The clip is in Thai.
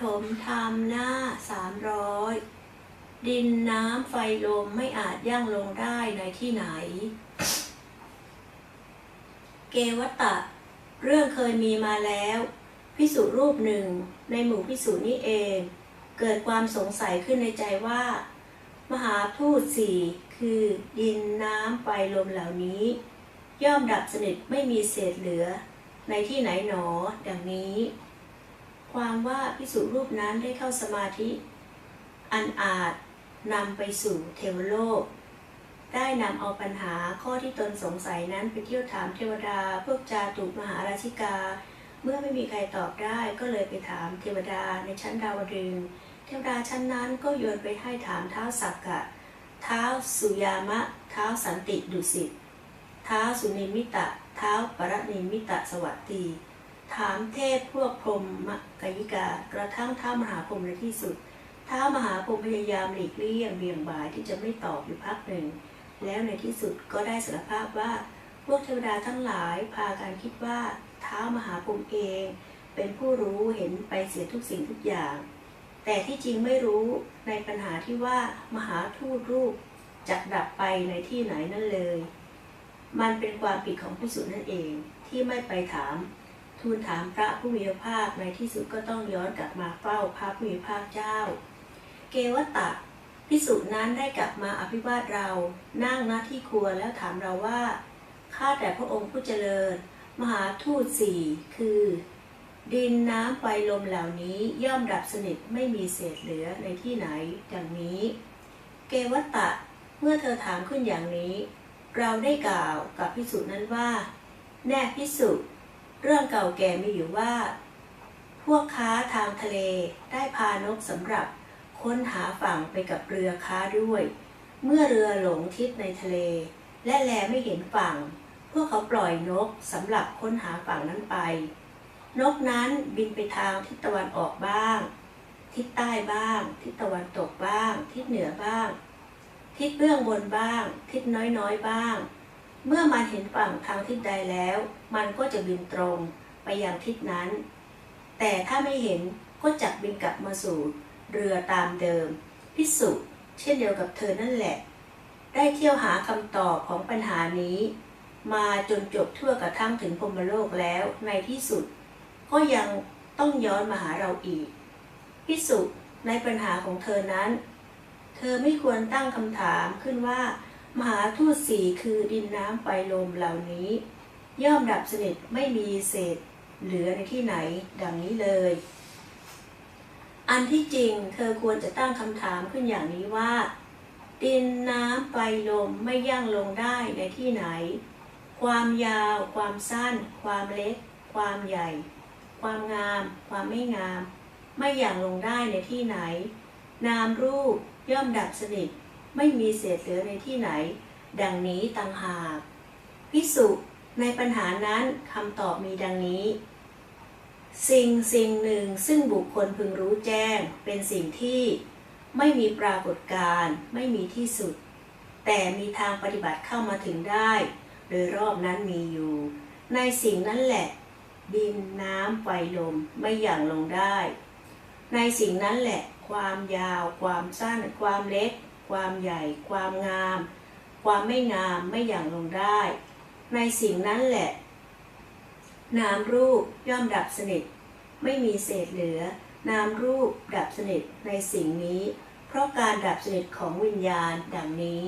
ฐมธรรมหน้าสามร้อยดินน้ำไฟลมไม่อาจย่างลงได้ในที่ไหน เกวัตตะ เรื่องเคยมีมาแล้ว พิสุรูปหนึ่งในหมู่พิสุนี้เอง เกิดความสงสัยขึ้นในใจว่า มหาพูดสี่คือดินน้ำไฟลมเหล่านี้ ย่อมดับสนิทไม่มีเศษเหลือ ในที่ไหนหนอ ดังนี้ ความว่าพิสุรูปนั้นได้เข้าสมาธิ อันอาจนำไปสู่เทวโลก ได้นำเอาปัญหาข้อที่ตนสงสัยนั้นไปเที่ยวถามเทวดาพวกจาตุมหาราชิกา เมื่อไม่มีใครตอบได้ก็เลยไปถามเทวดาในชั้นดาวดึงเทวดาชั้นนั้นก็โยนไปให้ถามเท้าสักกะ เท้าสุยามะ เท้าสันติดุสิต เท้าสุนิมิตะ เท้าปรนิมิตะสวัสดี ถามเทพพวกพรหมกยิกากระทั่งท้ามหาพรหมในที่สุดท้ามหาพรหมพยายามหลีกเลี่ยงเบี่ยงบ่ายที่จะไม่ตอบอยู่พักหนึ่ง แล้วในที่สุดก็ได้สารภาพว่าพวกเทวดาทั้งหลายพากันคิดว่าท้ามหาพรหมเอง เป็นผู้รู้เห็นไปเสียทุกสิ่งทุกอย่าง แต่ที่จริงไม่รู้ในปัญหาที่ว่ามหาทูตรูปจักดับไปในที่ไหนนั่นเลย มันเป็นความผิดของผู้สุนั่นเองที่ไม่ไปถาม ทูลถามพระผู้มีพระภาคในที่สุดก็ต้องย้อนกลับมาเฝ้าพระผู้มีพระภาคเจ้า เกวัตตะพิสุนั้นได้กลับมาอภิวาทเรา นั่งหน้าที่ครัวแล้วถามเราว่า ข้าแต่พระองค์ผู้เจริญ มหาทูตสี่คือ ดินน้ำไฟลมเหล่านี้ย่อมดับสนิทไม่มีเศษเหลือในที่ไหนดังนี้ เกวัตตะเมื่อเธอถามขึ้นอย่างนี้ เราได้กล่าวกับพิสุนั้นว่า แน่พิสุ เรื่องเก่าแก่มีอยู่ว่า พวกค้าทางทะเลได้พานกสำหรับค้นหาฝั่งไปกับเรือค้าด้วย เมื่อเรือหลงทิศในทะเล และแลไม่เห็นฝั่ง พวกเขาปล่อยนกสำหรับค้นหาฝั่งนั้นไป นกนั้นบินไปทางทิศตะวันออกบ้าง ทิศใต้บ้าง ทิศตะวันตกบ้าง ทิศเหนือบ้าง ทิศเบื้องบนบ้าง ทิศน้อยๆบ้าง เมื่อมันเห็นฝั่งทางทิศใดแล้ว มันก็จะบินตรงไปยังทิศนั้น แต่ถ้าไม่เห็นก็จักบินกลับมาสู่เรือตามเดิม พิสุเช่นเดียวกับเธอนั่นแหละ ได้เที่ยวหาคำตอบของปัญหานี้ มาจนจบทั่วกระทั่งถึงพรมโลกแล้วในที่สุด ก็ยังต้องย้อนมาหาเราอีก พิสุในปัญหาของเธอนั้น เธอไม่ควรตั้งคำถามขึ้นว่า มหาทูตสีคือดินน้ำไฟลมเหล่านี้ ย่อมดับสนิทไม่มีเศษ เหลือในที่ไหนดังนี้เลย อันที่จริงเธอควรจะตั้งคำถามขึ้นอย่างนี้ว่า ดินน้ำไฟลมไม่ยั่งลงได้ในที่ไหน ความยาว ความสั้น ความเล็ก ความใหญ่ ความงาม ความไม่งาม ไม่อย่างลงได้ในที่ไหน นามรูปย่อมดับสนิท ไม่มีเศษเหลือในที่ไหน ดังนี้ต่างหากพิสุในปัญหานั้นคำตอบมีดังนี้ สิ่งสิ่งหนึ่งซึ่งบุคคลพึงรู้แจ้ง เป็นสิ่งที่ไม่มีปรากฏการณ์ไม่มีที่สุด แต่มีทางปฏิบัติเข้ามาถึงได้ โดยรอบนั้นมีอยู่ ในสิ่งนั้นแหละ ดินน้ำไฟลมไม่หยั่งลงได้ ในสิ่งนั้นแหละ ความยาว ความสั้น ความเล็ก ความใหญ่ ความงาม ความไม่งามไม่อย่างลงได้ ในสิ่งนั้นแหละ นามรูปย่อมดับสนิท ไม่มีเศษเหลือ นามรูปดับสนิทในสิ่งนี้ เพราะการดับสนิทของวิญญาณดังนี้